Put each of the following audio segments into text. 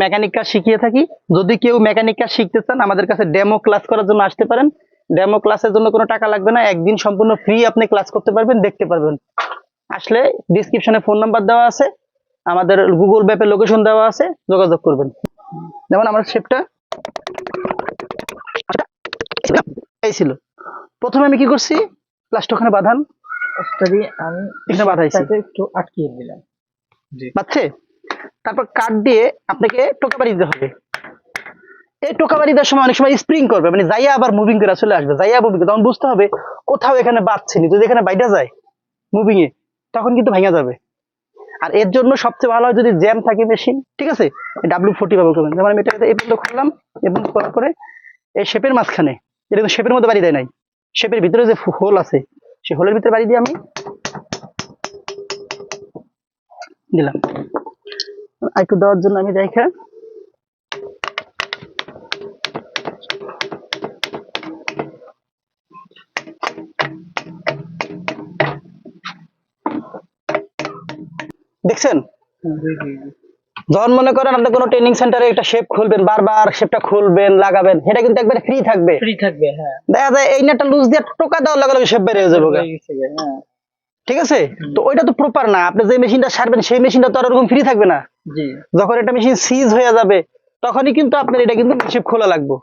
Mechanic কাজ শিখিয়ে থাকি। যদি কেউ মেকানিক কাজ শিখতে চান আমাদের কাছে ডেমো ক্লাস করার জন্য আসতে পারেন। ডেমো ক্লাসের জন্য কোনো টাকা লাগবে না। একদিন সম্পূর্ণ ফ্রি আপনি ক্লাস করতে পারবেন দেখতে পারবেন। আসলে ডিসক্রিপশনে ফোন নাম্বার দেওয়া আছে। আমাদের গুগল ম্যাপে লোকেশন দেওয়া আছে। যোগাযোগ করবেন। যেমন আমার শেপটা এই ছিল। প্রথমে আমি কি করছি? লাস্ট ওখানে বাঁধান। আমি এখানে বাঁধাইছি। একটু আটকিয়ে দিলাম পাচ্ছে তারপর কাঠ দিয়ে আপনাকে টোকা বাড়ি দিতে হবে। এই টোকা বাড়ি দেওয়ার সময় অনেক সময় স্প্রিং করবে মানে যাইয়া আবার মুভিং করে চলে আসবে। যাইয়া মুভিং তখন বুঝতে হবে কোথাও এখানে বাঁচছে নি। যদি এখানে বাইটা যায় মুভিং এ তখন কিন্তু ভেঙে যাবে। আর এর জন্য সবচেয়ে ভালো হয় যদি জ্যাম থাকে মেশিন ঠিক আছে? ডাব্লিউ ফোর্টি ব্যবহার করবেন। যেমন আমি এটা এই পর্যন্ত খুললাম এবং করার পরে এই শেপের মাঝখানে, এটা কিন্তু শেপের মধ্যে বাড়ি দেয় নাই। শেপের ভিতরে যে হোল আছে, সেই হোলের ভিতরে বাড়ি দিয়ে আমি দিলাম। একটু দেওয়ার জন্য আমি দেখা। দেখছেন? যখন মনে করেন আপনি কোনো ট্রেনিং সেন্টারে একটা শেপ খুলবেন বারবার শেপটা খুলবেন লাগাবেন সেটা কিন্তু একবারে ফ্রি থাকবে। ফ্রি থাকবে হ্যাঁ। দেখা যায় এই নেটটা লুজ দিয়ে টোকা দেওয়ার লগে লগে শেপ বেড়ে যাবে। হয়ে হ্যাঁ। ঠিক আছে? তো ওইটা তো প্রপার না। আপনি যে মেশিনটা সারবেন সেই মেশিনটা তো আর ওরকম ফ্রি থাকবে না। যখন এটা মেশিন সিজ হয়ে যাবে তখনই কিন্তু আপনার এটা কিন্তু মেশিন খোলা লাগবে।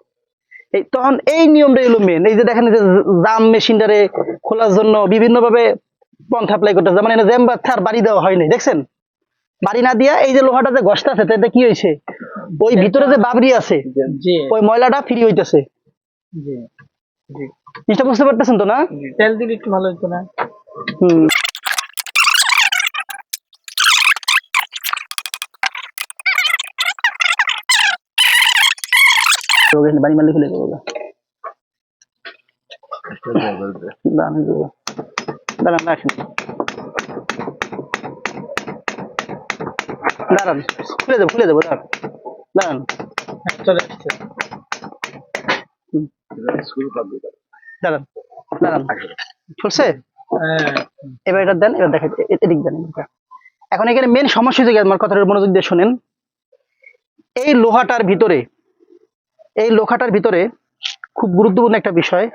এই তখন এই নিয়মটা এলো মেন এই যে দেখেন যে জাম মেশিনটারে খোলার জন্য বিভিন্ন ভাবে পন্থা অ্যাপ্লাই করতে যেমন এটা জ্যাম বাচ্চা আর বাড়ি দেওয়া হয়নি দেখছেন? বাড়ি না দিয়া এই যে লোহাটা যে গসটা আছে তাতে কি হয়েছে? ওই ভিতরে যে বাবরি আছে জি। ওই ময়লাটা ফ্রি হইতেছে। জি। জি। জিনিসটা বুঝতে পারতেছেন তো না? তেল দিলে একটু ভালো হতো না। বাড়ি মারলে খুলে দেবো দাঁড়ান দাঁড়ান রাখেন দাঁড়ান খুলে দেবো খুলে দেবো দাঁড়ান। দাঁড়ান। চলে আসছে। দাঁড়ান দাঁড়ান। হ্যাঁ এবার এটা দেন এবার দেখেন এদিক দেন এখন এখানে মেন সমস্যা হচ্ছে আমার কথাটা মনোযোগ দিয়ে শোনেন। এই লোহাটার ভিতরে এই লোহাটার ভিতরে খুব গুরুত্বপূর্ণ একটা বিষয়।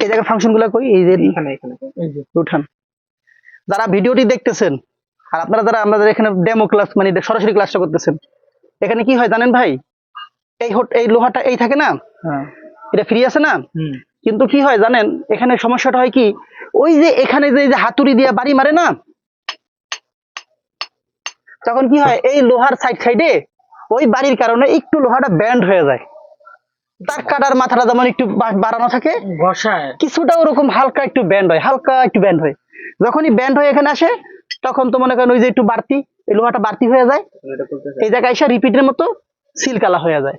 এই জায়গায় ফাংশনগুলা কই? এই যে উঠান। যারা ভিডিওটি দেখতেছেন আর আপনারা যারা আমাদের এখানে ডেমো ক্লাস মানে সরাসরি ক্লাসটা করতেছেন এখানে কি হয় জানেন ভাই? এই হোট- এই লোহাটা এই থাকে না? হ্যাঁ। এটা ফ্রি আছে না? কিন্তু কি হয় জানেন এখানে সমস্যাটা হয় কি ওই যে এখানে যে যে হাতুড়ি দিয়ে বাড়ি মারে না তখন কি হয় এই লোহার সাইড সাইডে ওই বাড়ির কারণে একটু লোহাটা ব্যান্ড হয়ে যায়। তার কাটার মাথাটা যেমন একটু বাড়ানো থাকে কিছুটা ওরকম হালকা একটু ব্যান্ড হয় হালকা একটু ব্যান্ড হয়। যখনই ব্যান্ড হয়ে এখানে আসে তখন তো মনে করেন ওই যে একটু বাড়তি এই লোহাটা বাড়তি হয়ে যায়। এই জায়গায় এসে রিপিটের মতো সিল কালা হয়ে যায়।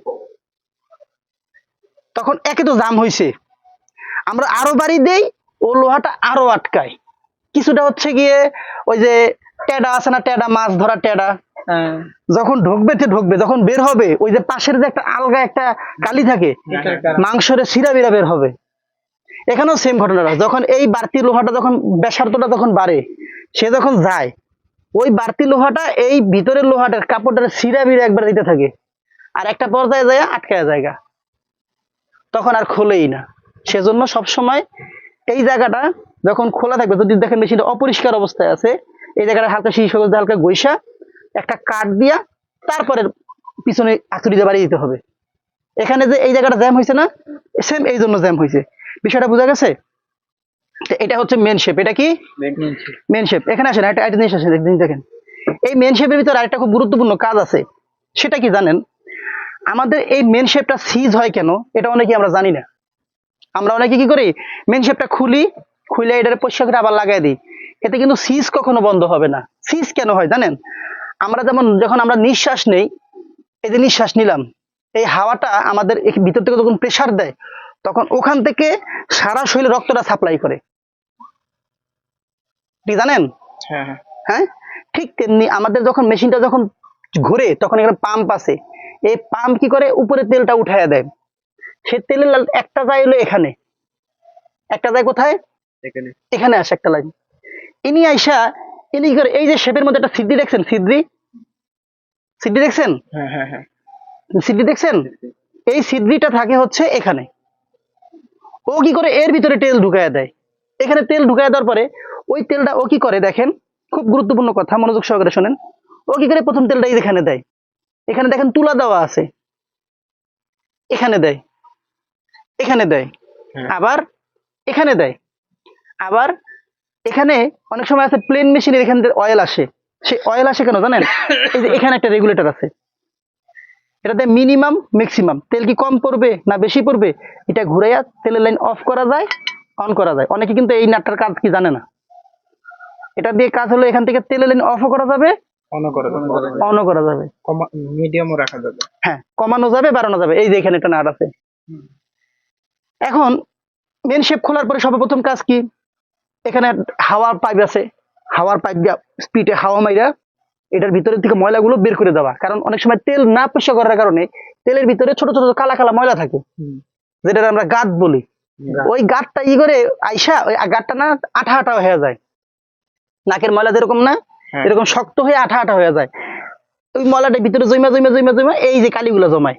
তখন একে তো জাম হয়েছে আমরা আরও বাড়ি দেই ও লোহাটা আরও আটকায়। কিছুটা হচ্ছে গিয়ে ওই যে টেডা আছে না টেডা মাছ ধরা টেডা। হ্যাঁ। যখন ঢুকবে তো ঢুকবে যখন বের হবে ওই যে পাশের যে একটা আলগা একটা কালি থাকে মাংসের সিরা বিরা বের হবে। এখানেও সেম ঘটনাটা যখন এই বাড়তি লোহাটা যখন ব্যাসার্ধটা যখন বাড়ে সে যখন যায় ওই বাড়তি লোহাটা এই ভিতরের লোহাটার কাপড়টার সিরা বিরা একবার দিতে থাকে। আর একটা পর্যায়ে যায় আটকায় জায়গা তখন আর খোলেই না। সেজন্য সবসময় এই জায়গাটা যখন খোলা থাকবে যদি দেখেন মেশিনটা অপরিষ্কার অবস্থায় আছে এই জায়গাটা হালকা দিয়ে হালকা গৈসা একটা কাঠ দিয়া তারপরে পিছনে দিয়ে বাড়িয়ে দিতে হবে। এখানে যে এই জায়গাটা জ্যাম হয়েছে না সেম এই জন্য জ্যাম হয়েছে। বিষয়টা বোঝা গেছে? এটা হচ্ছে মেন শেপ এটা কি? মেন শেপ এখানে আসেন একটা একটা জিনিস আসেন একটা জিনিস দেখেন। এই মেন শেপের ভিতরে আরেকটা খুব গুরুত্বপূর্ণ কাজ আছে। সেটা কি জানেন? আমাদের এই মেন শেপটা সিজ হয় কেন এটা অনেকে আমরা জানি না। আমরা অনেকে কি করি? মেন শেপটা খুলি খুলে এটার পরিষ্কার করে আবার লাগাই দিই। এতে কিন্তু সিজ কখনো বন্ধ হবে না। সিজ কেন হয় জানেন? আমরা যেমন যখন আমরা নিঃশ্বাস নেই এই যে নিঃশ্বাস নিলাম এই হাওয়াটা আমাদের ভিতর থেকে যখন প্রেসার দেয় তখন ওখান থেকে সারা শরীরে রক্তটা সাপ্লাই করে। জানেন? হ্যাঁ হ্যাঁ। হ্যাঁ? ঠিক তেমনি আমাদের যখন মেশিনটা যখন ঘুরে তখন এখানে পাম্প আছে এই পাম্প কি করে? উপরে তেলটা উঠাইয়া দেয়। সে তেলের লাল- একটা যায় হলো এখানে। একটা যায় কোথায়? এখানে। আসে একটা লাইন। ইনি আইসা ইনি কি করে এই যে শেপের মধ্যে একটা সিদ্ধি দেখছেন সিদ্ধি সিডি দেখছেন? হ্যাঁ হ্যাঁ হ্যাঁ। সিডি দেখছেন? এই সিডরিটা থাকে হচ্ছে এখানে। ও কি করে? এর ভিতরে তেল ঢুকায় দেয়। এখানে তেল ঢুকায় দেওয়ার পরে ওই তেলটা ও কি করে? দেখেন খুব গুরুত্বপূর্ণ কথা মনোযোগ সহকারে শোনেন। ও কি করে? প্রথম তেলটা এই এখানে দেয়। এখানে দেখেন তুলা দেওয়া আছে। এখানে দেয়। এখানে দেয়। হ্যাঁ। আবার এখানে দেয়। আবার এখানে অনেক সময় আছে প্লেন মেশিনের এখান থেকে অয়েল আসে। সে অয়েল আসে কেন জানেন? এই যে এখানে একটা রেগুলেটর আছে। এটাতে মিনিমাম ম্যাক্সিমাম তেল কি কম পড়বে না বেশি পড়বে? এটা ঘুরাইয়া তেলের লাইন অফ করা যায় অন করা যায়। অনেকে কিন্তু এই নাটটার কাজ কি জানে না? এটা দিয়ে কাজ হলো এখান থেকে তেলের লাইন অফও করা যাবে অন করে অনও করা যাবে। মিডিয়ামও রাখা যাবে। হ্যাঁ কমানো যাবে বাড়ানো যাবে। এই যে এখানে একটা নাট আছে। এখন মেন শেপ খোলার পরে সর্বপ্রথম কাজ কি? এখানে হাওয়ার পাইপ আছে। হাওয়ার পাইপ দিয়া স্পিডে হাওয়া মাইরা এটার ভিতরে থেকে ময়লাগুলো বের করে দেওয়া। কারণ অনেক সময় তেল না পরিষ্কার করার কারণে তেলের ভিতরে ছোট ছোট কালা কালা ময়লা থাকে। যেটা আমরা গাত বলি। ওই গাঁটটা ই করে আইসা ওই গাঁটটা না আঠা আঠা হয়ে যায়। নাকের ময়লা যেরকম না হ্যাঁ। এরকম শক্ত হয়ে আঠা আঠা হয়ে যায়। ওই ময়লাটা ভিতরে জমা জমা জমা জমা এই যে কালিগুলো জমায়।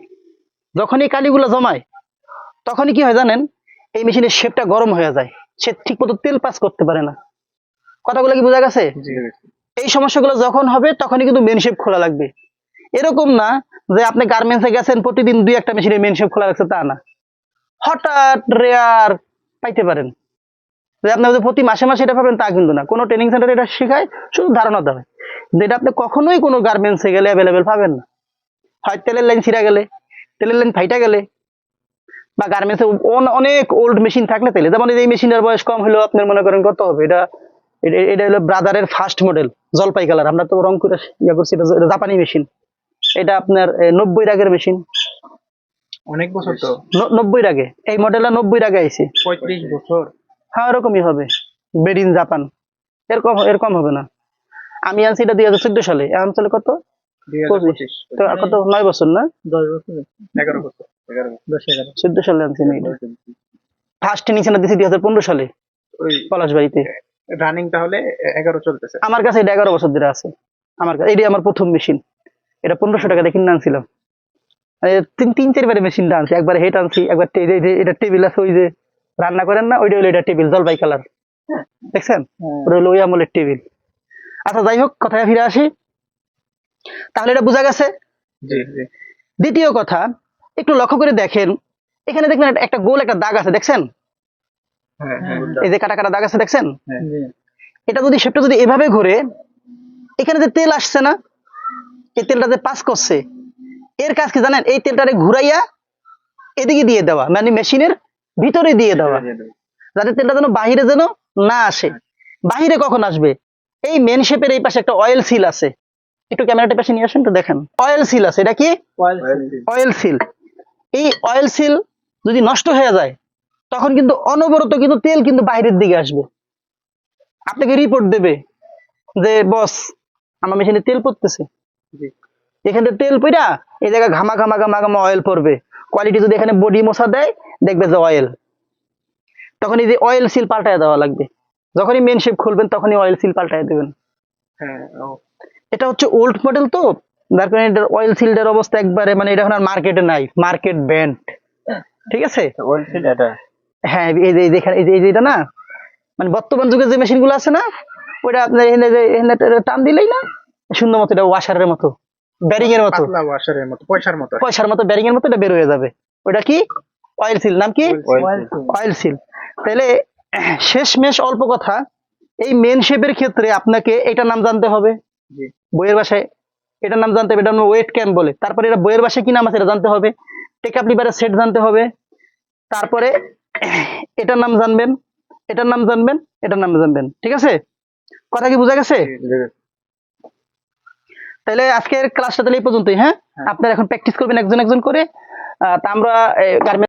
যখন এই কালিগুলো জমায় তখনই কি হয় জানেন? এই মেশিনের শেপটা গরম হয়ে যায়। সে ঠিক মতো তেল পাস করতে পারে না। কথাগুলো কি বোঝা গেছে? এই সমস্যাগুলো যখন হবে তখনই কিন্তু মেন শেপ খোলা লাগবে। এরকম না যে আপনি গার্মেন্টসে গেছেন প্রতিদিন দুই একটা মেশিনের মেন শেপ খোলা রাখছে তা না। হঠাৎ রেয়ার পাইতে পারেন। যে আপনি প্রতি মাসে মাসে এটা পাবেন তা কিন্তু না। কোনো ট্রেনিং সেন্টারে এটা শেখায় শুধু ধারণা দেবে এটা আপনি কখনোই কোনো গার্মেন্টসে গেলে অ্যাভেলেবেল পাবেন না। হয় তেলের লাইন ছিঁড়া গেলে তেলের লাইন ফাইটা গেলে বা গার্মেন্টসে অনেক ওল্ড মেশিন থাকলে তেলে যেমন এই মেশিনের বয়স কম হলেও আপনার মনে করেন কত হবে? এটা এটা- হলো ব্রাদারের ফার্স্ট মডেল জলপাই কালার আমরা তো রং করে ইয়া করছি এটা জাপানি মেশিন এটা আপনার নব্বই রাগের মেশিন অনেক বছর তো। নব্বই রাগে এই মডেলটা নব্বই রাগে আইছে। পঁয়ত্রিশ বছর। হ্যাঁ এরকমই হবে। মেড ইন জাপান এরকম এরকম হবে না। আমি আনছি এটা দুই হাজার চোদ্দ সালে। এখন চলে কত? তো কত? নয় বছর না? দশ বছর। এগারো বছর। এগারো দশ এগারো। চোদ্দ সালে আনছি ফার্স্ট নিচে না দিয়েছি দুই হাজার পনেরো সালে। ওই পলাশবাড়িতে। রানিং তাহলে এগারো চলতেছে। আমার কাছে এটা এগারো বছর ধরে আছে। আমার কাছে এটাই আমার প্রথম মেশিন এটা পনেরোশো টাকা দিয়ে কিনে আনছিলাম। তিন তিন চারবারে মেশিনটা আনছি। একবার হেড আনছি। একবার এটা টেবিল আছে ওই যে রান্না করেন না ওইটা হলো এটা টেবিল জলপাই কালার দেখছেন? ওটা হলো ওই আমলের টেবিল আচ্ছা যাই হোক কথায় ফিরে আসি। তাহলে এটা বোঝা গেছে? জি জি। দ্বিতীয় কথা একটু লক্ষ্য করে দেখেন এখানে দেখবেন একটা- গোল একটা দাগ আছে দেখছেন? হ্যাঁ হ্যাঁ এই যে কাটা কাটা দাগ আছে দেখছেন? এটা যদি শেপটা যদি এভাবে ঘুরে এখানে যে তেল আসছে না এই তেলটা যে পাস করছে এর কাজ কি জানেন? এই তেলটারে ঘুরাইয়া এদিকে দিয়ে দেওয়া মানে মেশিনের ভিতরে দিয়ে দেওয়া যাতে তেলটা যেন বাহিরে যেন না আসে। বাহিরে কখন আসবে? এই মেন শেপের এই পাশে একটা অয়েল সিল আছে। একটু ক্যামেরাটা পাশে নিয়ে আসেন তো দেখেন। অয়েল সিল আছে এটা কি? অয়েল সিল এই অয়েল সিল যদি নষ্ট হয়ে যায় তখন কিন্তু অনবরত কিন্তু তেল কিন্তু বাইরের দিকে আসবে। আপনাকে রিপোর্ট দেবে যে বস আমার মেশিনে তেল পড়তেছে। এখানে তেল পইরা এই জায়গায় ঘামা ঘামা ঘামা ঘামা অয়েল পড়বে। কোয়ালিটি যদি এখানে বডি মশা দেয় দেখবে যে অয়েল তখন এই যে অয়েল সিল পাল্টায় দেওয়া লাগবে। যখনই মেন শেপ খুলবেন তখনই অয়েল সিল পাল্টায় দেবেন। হ্যাঁ এটা হচ্ছে ওল্ড মডেল তো? যার কারণে এটার অয়েল সিল্ডের অবস্থা একবারে মানে এটা এখন আর মার্কেটে নাই। মার্কেট ব্যান্ড ঠিক আছে? ওয়েলফিল এটা? হ্যাঁ এই যে এখানে এই যে এই যে এটা না? মানে বর্তমান যুগে যে মেশিনগুলো আছে না ওইটা আপনার এখানে যে এখানে টান দিলেই না সুন্দর মতো এটা ওয়াশারের মতো ব্যারিং এর মতো। পাতলা ওয়াশারের মতো পয়সার মতো। পয়সার মতো ব্যারিং এর মতো এটা বের হয়ে যাবে। ওটা কি? অয়েল সিল নাম কি? অয়েল সিল তাহলে শেষ মেশ অল্প কথা এই মেন শেপের ক্ষেত্রে আপনাকে এটার নাম জানতে হবে। জি। বইয়ের ভাষায় এটার নাম জানতে হবে এটার নাম ওয়েট ক্যাম্প বলে। তারপরে এটা বইয়ের ভাষায় কি নাম আছে এটা জানতে হবে। টেকআপ লিভারের সেট জানতে হবে। তারপরে এটার নাম জানবেন এটার নাম জানবেন এটার নাম জানবেন ঠিক আছে? কথা কি বোঝা গেছে? তাহলে আজকের ক্লাসটা তাহলে এই পর্যন্তই হ্যাঁ? হ্যাঁ। আপনারা এখন প্র্যাকটিস করবেন একজন একজন করে। আহ, তা আমরা গার্মেন্ট